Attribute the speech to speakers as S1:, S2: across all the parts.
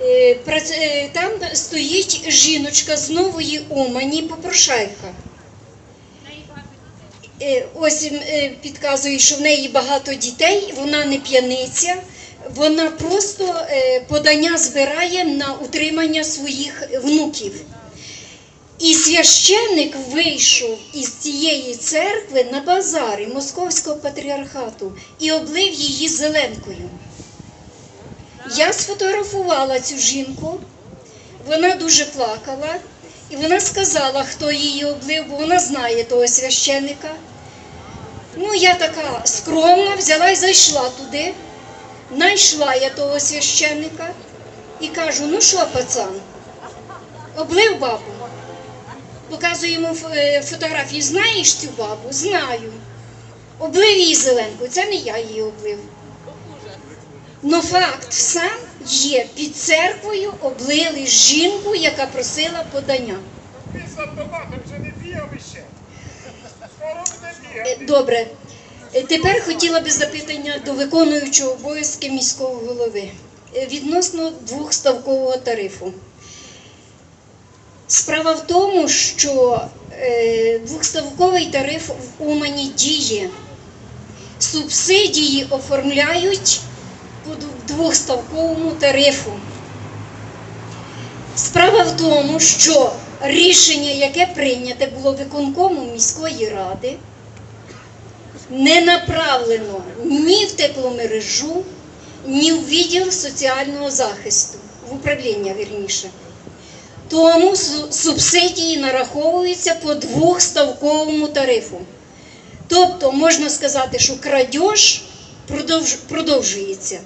S1: Е, е, Там стоїть жіночка з нової Умані, попрошайка. Е, Ось підказує, що в неї багато дітей, вона не п'яниця, вона просто подання збирає на утримання своїх внуків. І священник вийшов із цієї церкви на базари Московського патріархату і облив її зеленкою. Я сфотографувала цю жінку, вона дуже плакала, і вона сказала, хто її облив, бо вона знає того священника. Ну, я така скромна, взяла і зайшла туди, знайшла я того священника і кажу: ну що, пацан, облив бабу? Показую йому е, фотографії. Знаєш цю бабу? Знаю. Облив її зеленкою. Це не я її облив. Но факт сам є. Під церквою облили жінку, яка просила подання.
S2: Ти з автоматом вже не бігав іще.
S1: Добре. Е, Тепер хотіла би запитання до виконуючого обов'язки міського голови Е, відносно двохставкового тарифу. Справа в тому, що е, двохставковий тариф в Умані діє. Субсидії оформляють по дв- двохставковому тарифу. Справа в тому, що рішення, яке прийняте було виконкомом міської ради, не направлено ні в тепломережу, ні в відділ соціального захисту, в управління вірніше. Тому субсидії нараховуються по двохставковому тарифу. Тобто можна сказати, що продовж, продовжується.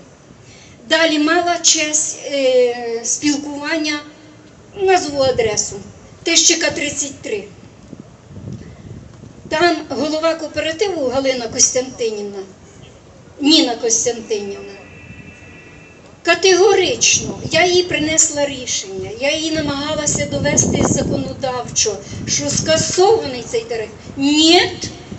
S1: Далі мала честь е, спілкування, назву адресу, Тищика 33. Там голова кооперативу Галина Костянтинівна, Ніна Костянтинівна. Категорично я їй принесла рішення, я їй намагалася довести законодавчо, що скасований цей тариф. Ні,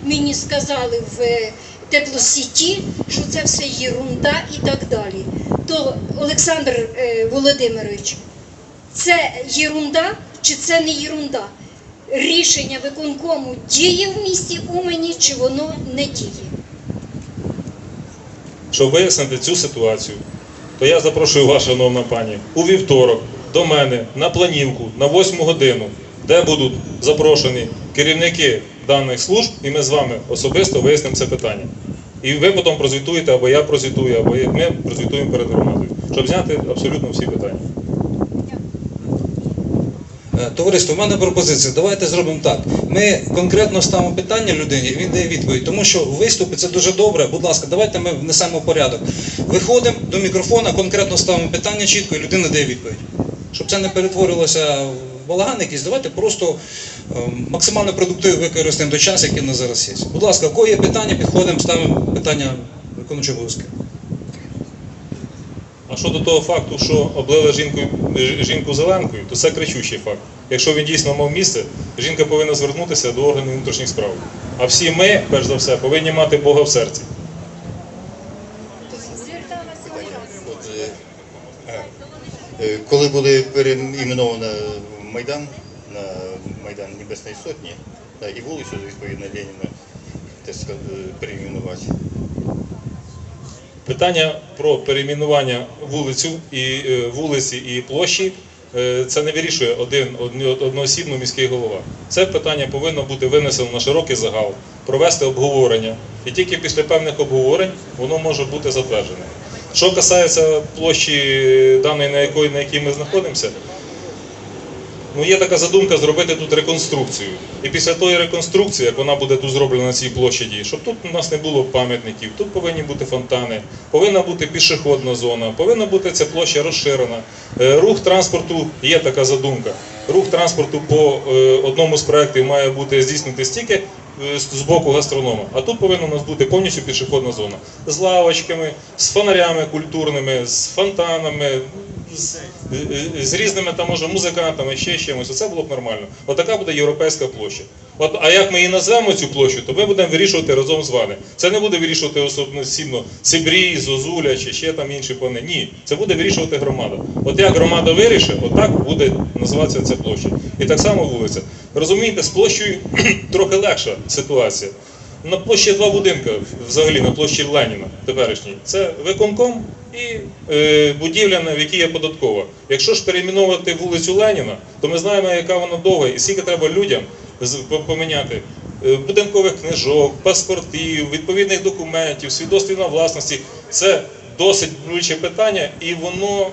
S1: мені сказали в е, теплосіті, що це все єрунда і так далі. То Олександр е, Володимирович, це єрунда чи це не єрунда? Рішення виконкому діє в місті Умані, чи воно не діє?
S3: Щоб вияснити цю ситуацію, то я запрошую вас, шановна пані, у вівторок до мене на планівку на 8 годину, де будуть запрошені керівники даних служб, і ми з вами особисто вияснимо це питання. І ви потім прозвітуєте, або я прозвітую, або ми прозвітуємо перед громадою, щоб зняти абсолютно всі питання.
S4: Е, Товариство, в мене пропозиція. Давайте зробимо так. Ми конкретно ставимо питання людині, він дає відповідь. Тому що виступи це дуже добре. Будь ласка, давайте ми внесемо порядок. Виходимо до мікрофона, конкретно ставимо питання чітко, і людина дає відповідь. Щоб це не перетворилося в балаган якийсь, давайте просто е, максимально продуктивно використаємо той час, який у нас зараз є. Будь ласка, у кого є питання, підходимо, ставимо питання виконуючого обов'язки.
S3: А щодо того факту, що облили жінку, жінку зеленкою, то це кричущий факт. Якщо він дійсно мав місце, жінка повинна звернутися до органів внутрішніх справ. А всі ми, перш за все, повинні мати Бога в серці.
S5: От, е, е, коли буде переіменовано Майдан на Майдан Небесної Сотні, та, і вулицю, відповідно, Леніна е, переіменувати.
S3: Питання про перейменування вулицю і е, вулиці і площі е, це не вирішує один одноосібно міський голова. Це питання повинно бути винесено на широкий загал, провести обговорення, і тільки після певних обговорень воно може бути затверджене. Що касається площі даної, на якої на якій ми знаходимося, Ну, є така задумка зробити тут реконструкцію. І після тої реконструкції, як вона буде тут зроблена на цій площаді, щоб тут у нас не було пам'ятників, тут повинні бути фонтани, повинна бути пішохідна зона, повинна бути ця площа розширена. Е, Рух транспорту є така задумка. Рух транспорту по е, одному з проєктів має бути здійснити стільки з з боку гастронома. А тут повинна у нас бути повністю пішохідна зона з лавочками, з фонарями культурними, з фонтанами, з, з різними там може музикантами, ще чимось. Оце було б нормально. Отака буде європейська площа. От, а як ми її назвемо цю площу, то ми будемо вирішувати разом з вами. Це не буде вирішувати особливо Сибрій, Зозуля чи ще там інші плани. Ні, це буде вирішувати громада. От як громада вирішить, отак буде називатися ця площа. І так само вулиця. Розумієте, з площею трохи легша ситуація. На площі два будинки, взагалі на площі Леніна теперішній. Це виконком і е, будівля, в якій є податкова. Якщо ж перейменовувати вулицю Леніна, то ми знаємо, яка вона довга, і скільки треба людям поміняти е, будинкових книжок, паспортів, відповідних документів, свідоцтвів на власності. Це досить болюче питання, і воно